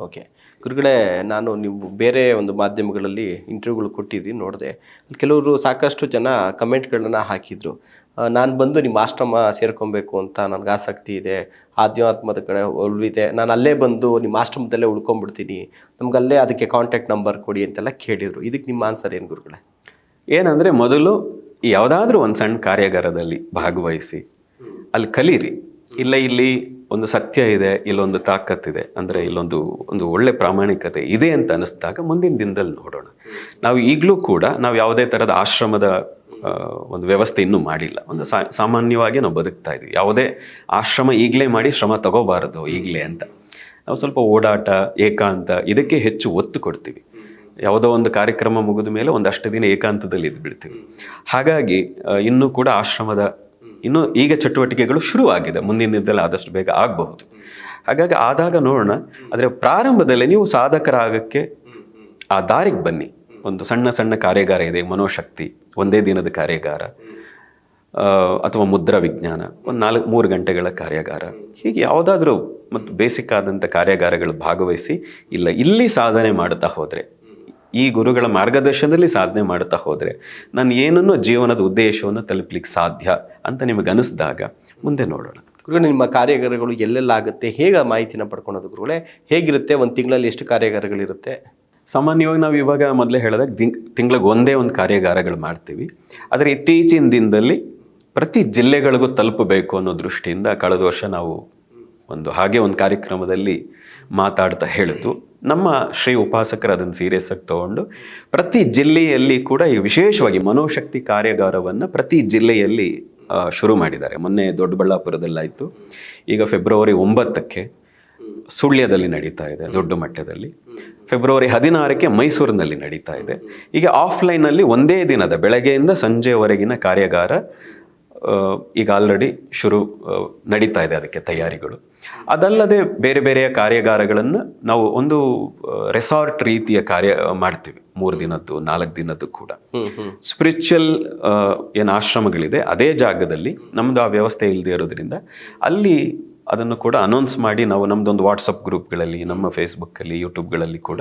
Okay ಗುರುಗಳೇ, ನಾನು ನೀವು ಬೇರೆ ಒಂದು ಮಾಧ್ಯಮಗಳಲ್ಲಿ ಇಂಟರ್ವ್ಯೂಗಳು ಕೊಟ್ಟಿದ್ದೀನಿ, ನೋಡಿದೆ. ಕೆಲವರು ಸಾಕಷ್ಟು ಜನ ಕಮೆಂಟ್ಗಳನ್ನ ಹಾಕಿದರು. ನಾನು ಬಂದು ನಿಮ್ಮ ಆಶ್ರಮ ಸೇರ್ಕೊಬೇಕು ಅಂತ ನನಗೆ ಆಸಕ್ತಿ ಇದೆ. ಆಧ್ಯಾತ್ಮದ ಕಡೆ ಒಲವಿದೆ ನಾನು ಅಲ್ಲೇ ಬಂದು ನಿಮ್ಮ ಆಶ್ರಮದಲ್ಲೇ ಉಳ್ಕೊಂಡ್ಬಿಡ್ತೀನಿ ನಮ್ಗೆ ಅಲ್ಲೇ ಅದಕ್ಕೆ ಕಾಂಟ್ಯಾಕ್ಟ್ ನಂಬರ್ ಕೊಡಿ ಅಂತೆಲ್ಲ ಕೇಳಿದರು. ಇದಕ್ಕೆ ನಿಮ್ಮ ಆನ್ಸರ್ ಏನು ಗುರುಗಳೇ? ಏನಂದರೆ, ಮೊದಲು ಯಾವುದಾದ್ರೂ ಒಂದು ಸಣ್ಣ ಕಾರ್ಯಾಗಾರದಲ್ಲಿ ಭಾಗವಹಿಸಿ. ಅಲ್ಲಿ ಕಲೀರಿ. ಇಲ್ಲ, ಇಲ್ಲಿ ಒಂದು ಸತ್ಯ ಇದೆ ಇಲ್ಲೊಂದು ತಾಕತ್ತಿದೆ ಅಂದರೆ ಇಲ್ಲೊಂದು ಒಂದು ಒಳ್ಳೆ ಪ್ರಾಮಾಣಿಕತೆ ಇದೆ ಅಂತ ಅನಿಸ್ದಾಗ ಮುಂದಿನ ದಿನದಲ್ಲಿ ನೋಡೋಣ. ನಾವು ಈಗಲೂ ಕೂಡ ನಾವು ಯಾವುದೇ ಥರದ ಆಶ್ರಮದ ಒಂದು ವ್ಯವಸ್ಥೆ ಇನ್ನೂ ಮಾಡಿಲ್ಲ. ಒಂದು ಸಾಮಾನ್ಯವಾಗಿ ನಾವು ಬದುಕ್ತಾ ಇದ್ವಿ ಯಾವುದೇ ಆಶ್ರಮ ಈಗಲೇ ಮಾಡಿ ಶ್ರಮ ತಗೋಬಾರದು ಈಗಲೇ ಅಂತ. ನಾವು ಸ್ವಲ್ಪ ಓಡಾಟ, ಏಕಾಂತ, ಇದಕ್ಕೆ ಹೆಚ್ಚು ಒತ್ತು ಕೊಡ್ತೀವಿ. ಯಾವುದೋ ಒಂದು ಕಾರ್ಯಕ್ರಮ ಮುಗಿದ ಮೇಲೆ ಒಂದಷ್ಟು ದಿನ ಏಕಾಂತದಲ್ಲಿ ಇದ್ಬಿಡ್ತೀವಿ. ಹಾಗಾಗಿ ಇನ್ನೂ ಕೂಡ ಆಶ್ರಮದ ಇನ್ನೂ ಈಗ ಚಟುವಟಿಕೆಗಳು ಶುರುವಾಗಿದೆ. ಮುಂದಿನ ದಿನದಲ್ಲಿ ಆದಷ್ಟು ಬೇಗ ಆಗಬಹುದು. ಹಾಗಾಗಿ ಆದಾಗ ನೋಡೋಣ. ಆದರೆ ಪ್ರಾರಂಭದಲ್ಲಿ ನೀವು ಸಾಧಕರಾಗಕ್ಕೆ ಆ ದಾರಿಗೆ ಬನ್ನಿ. ಒಂದು ಸಣ್ಣ ಸಣ್ಣ ಕಾರ್ಯಾಗಾರ ಇದೆ. ಮನೋಶಕ್ತಿ, ಒಂದೇ ದಿನದ ಕಾರ್ಯಾಗಾರ ಅಥವಾ ಮುದ್ರಾ ವಿಜ್ಞಾನ, ಒಂದು ನಾಲ್ಕು, ಮೂರು ಗಂಟೆಗಳ ಕಾರ್ಯಾಗಾರ. ಹೀಗೆ ಯಾವುದಾದ್ರೂ ಮತ್ತು ಬೇಸಿಕ್ ಆದಂಥ ಕಾರ್ಯಾಗಾರಗಳು ಭಾಗವಹಿಸಿ ಇಲ್ಲ, ಇಲ್ಲಿ ಸಾಧನೆ ಮಾಡುತ್ತಾ ಹೋದರೆ ಈ ಗುರುಗಳ ಮಾರ್ಗದರ್ಶನದಲ್ಲಿ ಸಾಧನೆ ಮಾಡುತ್ತಾ ಹೋದರೆ ನಾನು ಏನನ್ನೋ ಜೀವನದ ಉದ್ದೇಶವನ್ನು ತಲುಪಲಿಕ್ಕೆ ಸಾಧ್ಯ ಅಂತ ನಿಮಗೆ ಅನಿಸಿದಾಗ ಮುಂದೆ ನೋಡೋಣ. ಗುರುಗಳು ನಿಮ್ಮ ಕಾರ್ಯಾಗಾರಗಳು ಎಲ್ಲೆಲ್ಲಾಗುತ್ತೆ ಹೇಗೆ ಮಾಹಿತಿನ ಪಡ್ಕೊಳೋದು ಗುರುಗಳೇ? ಹೇಗಿರುತ್ತೆ? ಒಂದು ತಿಂಗಳಲ್ಲಿ ಎಷ್ಟು ಕಾರ್ಯಾಗಾರಗಳಿರುತ್ತೆ? ಸಾಮಾನ್ಯವಾಗಿ ನಾವು ಇವಾಗ ಮೊದಲೇ ಹೇಳಿದಾಗ ದಿಂಗ್ ತಿಂಗಳಿಗೆ ಒಂದೇ ಒಂದು ಕಾರ್ಯಾಗಾರಗಳು ಮಾಡ್ತೀವಿ. ಆದರೆ ಇತ್ತೀಚಿನ ದಿನದಲ್ಲಿ ಪ್ರತಿ ಜಿಲ್ಲೆಗಳಿಗೂ ತಲುಪಬೇಕು ಅನ್ನೋ ದೃಷ್ಟಿಯಿಂದ ಕಳೆದ ವರ್ಷ ನಾವು ಒಂದು ಹಾಗೆ ಒಂದು ಕಾರ್ಯಕ್ರಮದಲ್ಲಿ ಮಾತಾಡ್ತಾ ಹೇಳಿದ್ದು. ನಮ್ಮ ಶ್ರೀ ಉಪಾಸಕರು ಅದನ್ನು ಸೀರಿಯಸ್ ಆಗಿ ತಗೊಂಡು ಪ್ರತಿ ಜಿಲ್ಲೆಯಲ್ಲಿ ಕೂಡ ಈ ವಿಶೇಷವಾಗಿ ಮನೋಶಕ್ತಿ ಕಾರ್ಯಾಗಾರವನ್ನು ಪ್ರತಿ ಜಿಲ್ಲೆಯಲ್ಲಿ ಶುರು ಮಾಡಿದ್ದಾರೆ. ಮೊನ್ನೆ ದೊಡ್ಡಬಳ್ಳಾಪುರದಲ್ಲಾಯಿತು. ಈಗ ಫೆಬ್ರವರಿ ಒಂಬತ್ತಕ್ಕೆ ಸುಳ್ಯದಲ್ಲಿ ನಡೀತಾ ಇದೆ, ದೊಡ್ಡ ಮಟ್ಟದಲ್ಲಿ. ಫೆಬ್ರವರಿ ಹದಿನಾರಕ್ಕೆ ಮೈಸೂರಿನಲ್ಲಿ ನಡೀತಾ ಇದೆ. ಈಗ ಆಫ್ಲೈನಲ್ಲಿ ಒಂದೇ ದಿನದ ಬೆಳಗ್ಗೆಯಿಂದ ಸಂಜೆವರೆಗಿನ ಕಾರ್ಯಾಗಾರ ಈಗ ಆಲ್ರೆಡಿ ಶುರು ನಡೀತಾ ಇದೆ ಅದಕ್ಕೆ ತಯಾರಿಗಳು. ಅದಲ್ಲದೆ ಬೇರೆ ಬೇರೆಯ ಕಾರ್ಯಾಗಾರಗಳನ್ನು ನಾವು ಒಂದು ರೆಸಾರ್ಟ್ ರೀತಿಯ ಕಾರ್ಯ ಮಾಡ್ತೀವಿ. ಮೂರು ದಿನದ್ದು ನಾಲ್ಕು ದಿನದ್ದು ಕೂಡ. ಸ್ಪಿರಿಚುವಲ್ ಏನು ಆಶ್ರಮಗಳಿದೆ ಅದೇ ಜಾಗದಲ್ಲಿ ನಮ್ಮದು ಆ ವ್ಯವಸ್ಥೆ ಇಲ್ಲದೆ ಇರೋದ್ರಿಂದ ಅಲ್ಲಿ ಅದನ್ನು ಕೂಡ ಅನೌನ್ಸ್ ಮಾಡಿ ನಾವು ನಮ್ಮದೊಂದು ವಾಟ್ಸಪ್ ಗ್ರೂಪ್ಗಳಲ್ಲಿ ನಮ್ಮ ಫೇಸ್ಬುಕ್ಕಲ್ಲಿ ಯೂಟ್ಯೂಬ್ಗಳಲ್ಲಿ ಕೂಡ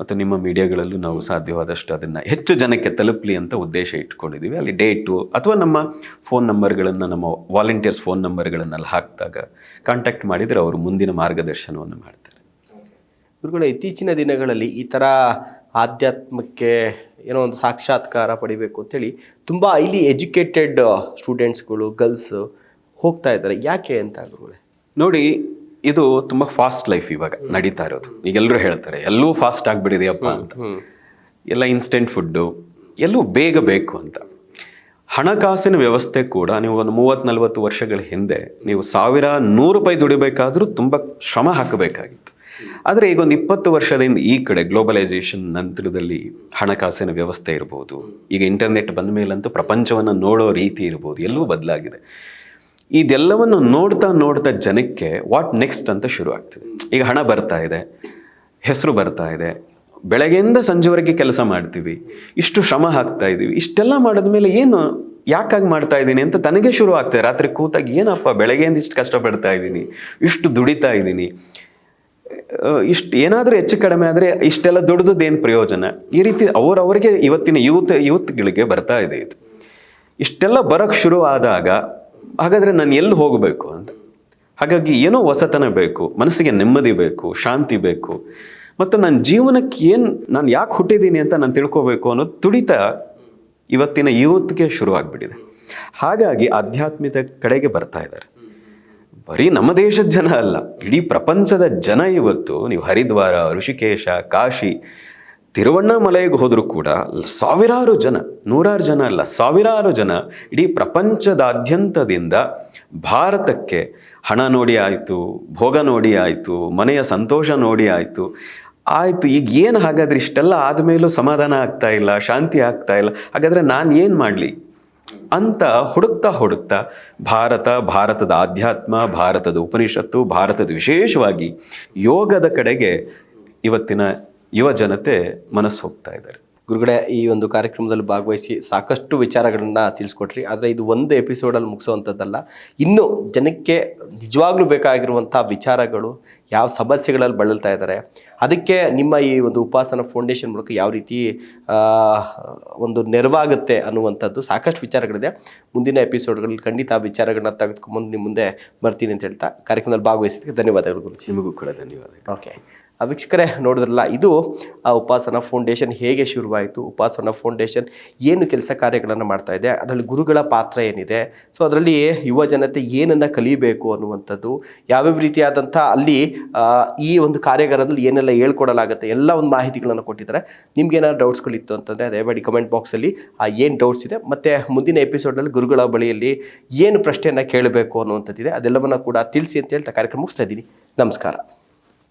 ಮತ್ತು ನಿಮ್ಮ ಮೀಡಿಯಾಗಳಲ್ಲೂ ನಾವು ಸಾಧ್ಯವಾದಷ್ಟು ಅದನ್ನು ಹೆಚ್ಚು ಜನಕ್ಕೆ ತಲುಪಲಿ ಅಂತ ಉದ್ದೇಶ ಇಟ್ಕೊಂಡಿದ್ದೀವಿ ಅಲ್ಲಿ ಡೇಟು ಅಥವಾ ನಮ್ಮ ಫೋನ್ ನಂಬರ್ಗಳನ್ನು ನಮ್ಮ ವಾಲಂಟಿಯರ್ಸ್ ಫೋನ್ ನಂಬರ್ಗಳನ್ನೆಲ್ಲ ಹಾಕಿದಾಗ ಕಾಂಟ್ಯಾಕ್ಟ್ ಮಾಡಿದರೆ ಅವರು ಮುಂದಿನ ಮಾರ್ಗದರ್ಶನವನ್ನು ಮಾಡ್ತಾರೆ. ಗುರುಗಳು, ಇತ್ತೀಚಿನ ದಿನಗಳಲ್ಲಿ ಈ ಥರ ಆಧ್ಯಾತ್ಮಕ್ಕೆ ಏನೋ ಒಂದು ಸಾಕ್ಷಾತ್ಕಾರ ಪಡಿಬೇಕು ಅಂತೇಳಿ ತುಂಬ ಹೈಲಿ ಎಜುಕೇಟೆಡ್ ಸ್ಟೂಡೆಂಟ್ಸ್ಗಳು ಗರ್ಲ್ಸು ಹೋಗ್ತಾ ಇದ್ದಾರೆ. ಯಾಕೆ ಅಂತ ಗುರುಗಳೇ? ನೋಡಿ ಇದು ತುಂಬ ಫಾಸ್ಟ್ ಲೈಫ್ ಇವಾಗ ನಡೀತಾ ಇರೋದು. ಈಗ ಎಲ್ಲರೂ ಹೇಳ್ತಾರೆ ಎಲ್ಲೂ ಫಾಸ್ಟ್ ಆಗಿಬಿಡಿದೆಯಪ್ಪ ಅಂತ. ಎಲ್ಲ ಇನ್ಸ್ಟೆಂಟ್ ಫುಡ್ಡು ಎಲ್ಲೂ ಬೇಗ ಬೇಕು ಅಂತ. ಹಣಕಾಸಿನ ವ್ಯವಸ್ಥೆ ಕೂಡ ನೀವು ಒಂದು ಮೂವತ್ತು ನಲವತ್ತು ವರ್ಷಗಳ ಹಿಂದೆ ನೀವು ಸಾವಿರ ನೂರು ರೂಪಾಯಿ ದುಡಿಬೇಕಾದರೂ ತುಂಬ ಶ್ರಮ ಹಾಕಬೇಕಾಗಿತ್ತು. ಆದರೆ ಈಗ ಒಂದು ಇಪ್ಪತ್ತು ವರ್ಷದಿಂದ ಈ ಕಡೆ ಗ್ಲೋಬಲೈಸೇಷನ್ ನಂತರದಲ್ಲಿ ಹಣಕಾಸಿನ ವ್ಯವಸ್ಥೆ ಇರ್ಬೋದು ಈಗ ಇಂಟರ್ನೆಟ್ ಬಂದ ಮೇಲಂತೂ ಪ್ರಪಂಚವನ್ನು ನೋಡೋ ರೀತಿ ಇರ್ಬೋದು ಎಲ್ಲವೂ ಬದಲಾಗಿದೆ. ಇದೆಲ್ಲವನ್ನು ನೋಡ್ತಾ ನೋಡ್ತಾ ಜನಕ್ಕೆ ವಾಟ್ ನೆಕ್ಸ್ಟ್ ಅಂತ ಶುರು ಆಗ್ತದೆ ಈಗ ಹಣ ಬರ್ತಾ ಇದೆ, ಹೆಸರು ಬರ್ತಾ ಇದೆ, ಬೆಳಗ್ಗೆಯಿಂದ ಸಂಜೆವರೆಗೆ ಕೆಲಸ ಮಾಡ್ತೀವಿ, ಇಷ್ಟು ಶ್ರಮ ಹಾಕ್ತಾ ಇದ್ದೀವಿ ಇಷ್ಟೆಲ್ಲ ಮಾಡಿದ್ಮೇಲೆ ಏನು ಯಾಕಾಗಿ ಮಾಡ್ತಾ ಇದ್ದೀನಿ ಅಂತ ತನಗೆ ಶುರು ಆಗ್ತದೆ ರಾತ್ರಿ ಕೂತಾಗ, ಏನಪ್ಪ, ಬೆಳಗ್ಗೆಯಿಂದ ಇಷ್ಟು ಕಷ್ಟಪಡ್ತಾ ಇದ್ದೀನಿ, ಇಷ್ಟು ದುಡಿತಾ ಇದ್ದೀನಿ ಇಷ್ಟು ಏನಾದರೂ ಹೆಚ್ಚು ಕಡಿಮೆ ಆದರೆ ಇಷ್ಟೆಲ್ಲ ದುಡ್ದದ್ದೇನು ಪ್ರಯೋಜನ? ಈ ರೀತಿ ಅವರವರಿಗೆ ಇವತ್ತಿನ ಯೂತ್ ಯೂತ್ಗಳಿಗೆ ಬರ್ತಾ ಇದೆ ಇದು. ಇಷ್ಟೆಲ್ಲ ಬರೋಕ್ಕೆ ಶುರು ಆದಾಗ ಹಾಗಾದರೆ ನಾನು ಎಲ್ಲಿ ಹೋಗಬೇಕು ಅಂತ? ಹಾಗಾಗಿ ಏನೋ ಹೊಸತನ ಬೇಕು, ಮನಸ್ಸಿಗೆ ನೆಮ್ಮದಿ ಬೇಕು, ಶಾಂತಿ ಬೇಕು. ಮತ್ತು ನನ್ನ ಜೀವನಕ್ಕೆ ಏನು ನಾನು ಯಾಕೆ ಹುಟ್ಟಿದ್ದೀನಿ ಅಂತ ನಾನು ತಿಳ್ಕೋಬೇಕು ಅನ್ನೋದು ತುಡಿತ ಇವತ್ತಿನ ಯೂತ್ಗೆ ಶುರುವಾಗ್ಬಿಟ್ಟಿದೆ. ಹಾಗಾಗಿ ಆಧ್ಯಾತ್ಮಿಕ ಕಡೆಗೆ ಬರ್ತಾ ಇದ್ದಾರೆ. ಬರೀ ನಮ್ಮ ದೇಶದ ಜನ ಅಲ್ಲ, ಇಡೀ ಪ್ರಪಂಚದ ಜನ ಇವತ್ತು, ನೀವು ಹರಿದ್ವಾರ, ಋಷಿಕೇಶ, ಕಾಶಿ ತಿರುವಣ್ಣಾಮಲೈಗೆ ಹೋದರೂ ಕೂಡ ಸಾವಿರಾರು ಜನ, ನೂರಾರು ಜನ ಅಲ್ಲ, ಸಾವಿರಾರು ಜನ ಇಡೀ ಪ್ರಪಂಚದಾದ್ಯಂತದಿಂದ ಭಾರತಕ್ಕೆ ಹಣ ನೋಡಿ ಆಯಿತು, ಭೋಗ ನೋಡಿ ಆಯಿತು, ಮನೆಯ ಸಂತೋಷ ನೋಡಿ ಆಯಿತು. ಆಯಿತು, ಈಗ ಏನು ಹಾಗಾದ್ರೆ ಇಷ್ಟೆಲ್ಲ ಆದಮೇಲೂ ಸಮಾಧಾನ ಆಗ್ತಾ ಇಲ್ಲ, ಶಾಂತಿ ಆಗ್ತಾ ಇಲ್ಲ. ಹಾಗಾದರೆ ನಾನು ಏನು ಮಾಡಲಿ? ಅಂತ ಹುಡುಕ್ತಾ ಹುಡುಕ್ತಾ ಭಾರತ, ಭಾರತದ ಆಧ್ಯಾತ್ಮ, ಭಾರತದ ಉಪನಿಷತ್ತು, ಭಾರತದ ವಿಶೇಷವಾಗಿ ಯೋಗದ ಕಡೆಗೆ ಇವತ್ತಿನ ಯುವ ಜನತೆ ಮನಸ್ಸು ಹೋಗ್ತಾ ಇದ್ದಾರೆ. ಗುರುಗಳೇ ಈ ಒಂದು ಕಾರ್ಯಕ್ರಮದಲ್ಲಿ ಭಾಗವಹಿಸಿ ಸಾಕಷ್ಟು ವಿಚಾರಗಳನ್ನು ತಿಳಿಸ್ಕೊಟ್ರಿ. ಆದರೆ ಇದು ಒಂದು ಎಪಿಸೋಡಲ್ಲಿ ಮುಗಿಸೋವಂಥದ್ದಲ್ಲ. ಇನ್ನೂ ಜನಕ್ಕೆ ನಿಜವಾಗ್ಲೂ ಬೇಕಾಗಿರುವಂಥ ವಿಚಾರಗಳು ಯಾವ ಸಮಸ್ಯೆಗಳಲ್ಲಿ ಬಳಲ್ತಾ ಇದ್ದಾರೆ ಅದಕ್ಕೆ ನಿಮ್ಮ ಈ ಒಂದು ಉಪಾಸನ ಫೌಂಡೇಶನ್ ಮೂಲಕ ಯಾವ ರೀತಿ ಒಂದು ನೆರವಾಗುತ್ತೆ ಅನ್ನುವಂಥದ್ದು ಸಾಕಷ್ಟು ವಿಚಾರಗಳಿದೆ. ಮುಂದಿನ ಎಪಿಸೋಡ್ಗಳಲ್ಲಿ ಖಂಡಿತ ಆ ವಿಚಾರಗಳನ್ನ ತೆಗೆದುಕೊಂಬಂದು ನಿಮ್ಮ ಮುಂದೆ ಬರ್ತೀನಿ ಅಂತ ಹೇಳ್ತಾ ಕಾರ್ಯಕ್ರಮದಲ್ಲಿ ಭಾಗವಹಿಸಿದ್ದಕ್ಕೆ ಧನ್ಯವಾದಗಳು ಗುರುಜಿ. ನಿಮಗೂ ಕೂಡ ಧನ್ಯವಾದಗಳು. ಓಕೆ ವೀಕ್ಷಕರೇ ನೋಡಿದ್ರಲ್ಲ, ಇದು ಆ ಉಪಾಸನ ಫೌಂಡೇಶನ್ ಹೇಗೆ ಶುರುವಾಯಿತು, ಉಪಾಸನಾ ಫೌಂಡೇಶನ್ ಏನು ಕೆಲಸ ಕಾರ್ಯಗಳನ್ನು ಮಾಡ್ತಾ ಇದೆ, ಅದರಲ್ಲಿ ಗುರುಗಳ ಪಾತ್ರ ಏನಿದೆ, ಸೊ ಅದರಲ್ಲಿ ಯುವ ಜನತೆ ಏನನ್ನು ಕಲಿಬೇಕು ಅನ್ನುವಂಥದ್ದು, ಯಾವ್ಯಾವ ರೀತಿಯಾದಂಥ ಅಲ್ಲಿ ಈ ಒಂದು ಕಾರ್ಯಾಗಾರದಲ್ಲಿ ಏನೆಲ್ಲ ಹೇಳ್ಕೊಡಲಾಗುತ್ತೆ, ಎಲ್ಲ ಒಂದು ಮಾಹಿತಿಗಳನ್ನು ಕೊಟ್ಟಿದ್ದಾರೆ. ನಿಮ್ಗೆ ಏನಾದ್ರು ಡೌಟ್ಸ್ಗಳಿತ್ತು ಅಂತಂದರೆ ದಯಮಾಡಿ ಕಮೆಂಟ್ ಬಾಕ್ಸಲ್ಲಿ, ಆ ಏನು ಡೌಟ್ಸ್ ಇದೆ, ಮತ್ತು ಮುಂದಿನ ಎಪಿಸೋಡಲ್ಲಿ ಗುರುಗಳ ಬಳಿಯಲ್ಲಿ ಏನು ಪ್ರಶ್ನೆಯನ್ನು ಕೇಳಬೇಕು ಅನ್ನುವಂಥದ್ದಿದೆ, ಅದೆಲ್ಲವನ್ನು ಕೂಡ ತಿಳಿಸಿ ಅಂತ ಹೇಳ್ತಾ ಕಾರ್ಯಕ್ರಮ ಮುಗಿಸ್ತಾ ಇದ್ದೀನಿ. ನಮಸ್ಕಾರ.